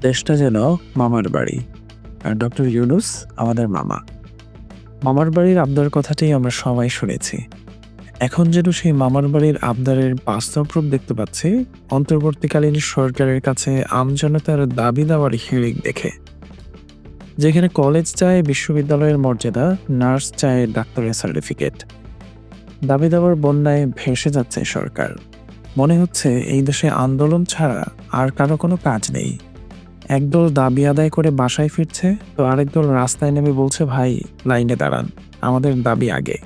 দেশটা যেন মামার বাড়ি। আর ডক্টর ইউনুস আমাদের মামা। মামার বাড়ির আবদার কথাটাই আমরা সবাই শুনেছি। এখন যেন সেই মামার বাড়ির আবদারের বাস্তব রূপ দেখতে পাচ্ছি, অন্তর্বর্তীকালীন সরকারের কাছে আমজনতার দাবি দেওয়ার হিড়িক দেখে। যেখানে কলেজ চায় বিশ্ববিদ্যালয়ের মর্যাদা, নার্স চায় ডাক্তারের সার্টিফিকেট। দাবি দেওয়ার বন্যায় ভেসে যাচ্ছে সরকার। মনে হচ্ছে এই দেশে আন্দোলন ছাড়া আর কারও কোনো কাজ নেই। একদল দাবি আদায় করে বাসায় ফিরছে, তো আরেক দল রাস্তায় নেমে বলছে, ভাই, লাইনে দাঁড়ান, আমাদের দাবি আগে।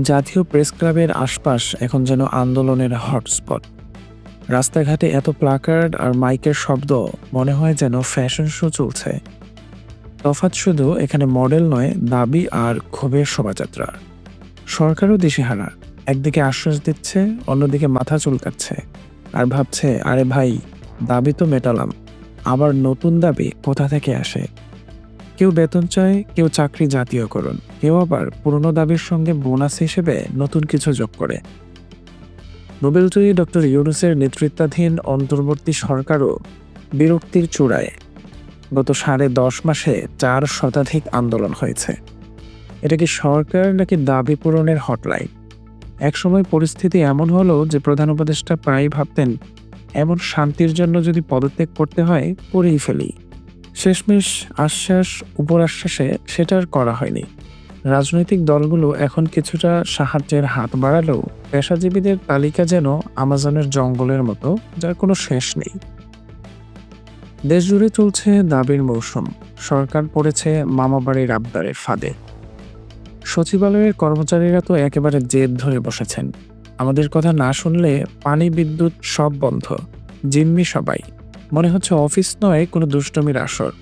জাতীয় প্রেস ক্লাবের আশপাশ এখন যেন আন্দোলনের হটস্পট। রাস্তাঘাটে এত প্লাকার্ড আর মাইকের শব্দ, মনে হয় যেন ফ্যাশন শো চলছে। তফাৎ শুধু এখানে মডেল নয়, দাবি আর ক্ষোভের শোভাযাত্রা। সরকারও দিশেহারা। একদিকে আশ্বাস দিচ্ছে, অন্যদিকে মাথা চুলকাচ্ছে। আর ভাবছে, আরে ভাই দাবি তো মেটালাম, আবার নতুন দাবি কোথা থেকে আসে? কেউ বেতন চায়, কেউ চাকরি জাতীয়করণ কেউ আবার পুরনো দাবির সঙ্গে বোনাস হিসেবে নতুন কিছু যোগ করে। নোবেলজয়ী ডক্টর ইউনুসের নেতৃত্বাধীন অন্তর্বর্তী সরকারও বিরক্তির চূড়ায় গত সাড়ে দশ মাসে চার শতাধিক আন্দোলন হয়েছে। এটা কি সরকার নাকি দাবি পূরণের হটলাইন? একসময় পরিস্থিতি এমন হলো যে প্রধান উপদেষ্টা প্রায় ভাবতেন এমন শান্তির জন্য যদি পদত্যাগ করতে হয়, করেই ফেলি। শেষমেশ আশ্বাস উপর আশ্বাসে সেটা আর করা হয়নি। রাজনৈতিক দলগুলো এখন কিছুটা সাহায্যের হাত বাড়ালেও পেশাজীবীদের তালিকা যেন আমাজনের জঙ্গলের মতো, যার কোনো শেষ নেই। দেশ জুড়ে চলছে দাবির মৌসুম। সরকার পড়েছে মামাবাড়ির আবদারের ফাঁদে। সচিবালয়ের কর্মচারীরা তো একেবারে জেদ ধরে বসেছেন। আমাদের কথা না শুনলে পানি, বিদ্যুৎ সব বন্ধ। জিম্মি সবাই। মনে হচ্ছে অফিস নয়, কোনো দুষ্টমির আসর।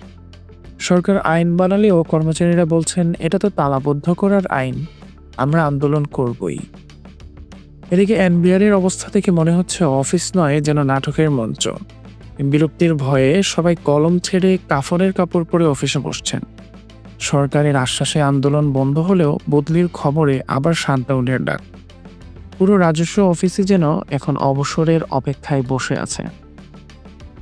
সরকার আইন বানালেও কর্মচারীরা বলছেন, এটা তো তালাবদ্ধ করার আইন। আমরা আন্দোলন করবই। এদিকে এনবিআর এর অবস্থা থেকে মনে হচ্ছে অফিস নয় যেন নাটকের মঞ্চ। বিরক্তির ভয়ে সবাই কলম ছেড়ে কাফনের কাপড় পরে অফিসে বসছেন। সরকারের আশ্বাসে আন্দোলন বন্ধ হলেও বদলির খবরে আবার শান্তাউনের ডাক। পুরো রাজস্ব অফিসই যেন এখন অবসরের অপেক্ষায় বসে আছে।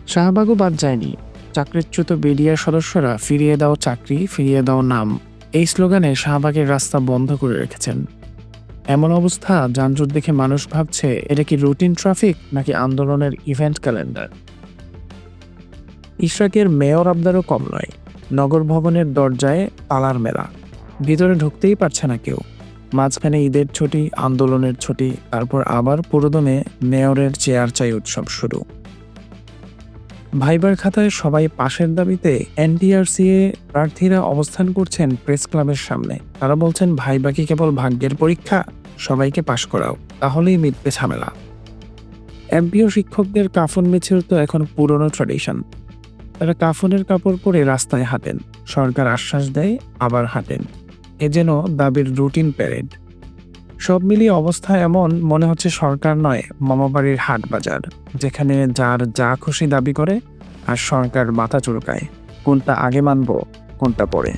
শাহবাগও বাদ যায়নি। চাকরিচ্যুত বিডিআর সদস্যরা ফিরিয়ে দাও চাকরি, ফিরিয়ে দাও নাম। এই স্লোগানে শাহবাগের রাস্তা বন্ধ করে রেখেছেন। এমন অবস্থা, যানজট দেখে মানুষ ভাবছে, এটা কি রুটিন ট্রাফিক, নাকি আন্দোলনের ইভেন্ট ক্যালেন্ডার? ইশরাকের মেয়র আবদারও কম নয়। নগর ভবনের দরজায় তালার মেলা। ভিতরে ঢুকতেই পারছে না কেউ। মাঝখানে ঈদের ছুটি, আন্দোলনের ছুটি, তারপর আবার পুরোদমে মেয়রের চেয়ার চাই উৎসব শুরু। ভাইবার খাতায় সবাই পাশের দাবিতে এনটিআরসিএ প্রার্থীরা অবস্থান করছেন প্রেস ক্লাবের সামনে। তারা বলছেন, ভাইবা কি কেবল ভাগ্যের পরীক্ষা? সবাইকে পাশ করাও। তাহলেই মিটবে ঝামেলা। এমপিও শিক্ষকদের কাফন মিছিল তো এখন পুরনো ট্র্যাডিশন তারা কাফনের কাপড় পরে রাস্তায় হাঁটেন। সরকার আশ্বাস দেয়, আবার হাঁটেন। এ যেন দাবির রুটিন প্যারেড। সব মিলিয়ে অবস্থা এমন মনে হচ্ছে সরকার নয়, মামাবাড়ির হাট বাজার যেখানে যার যা খুশি দাবি করে আর সরকার মাথা চুরকায় কোনটা আগে মানব, কোনটা পরে।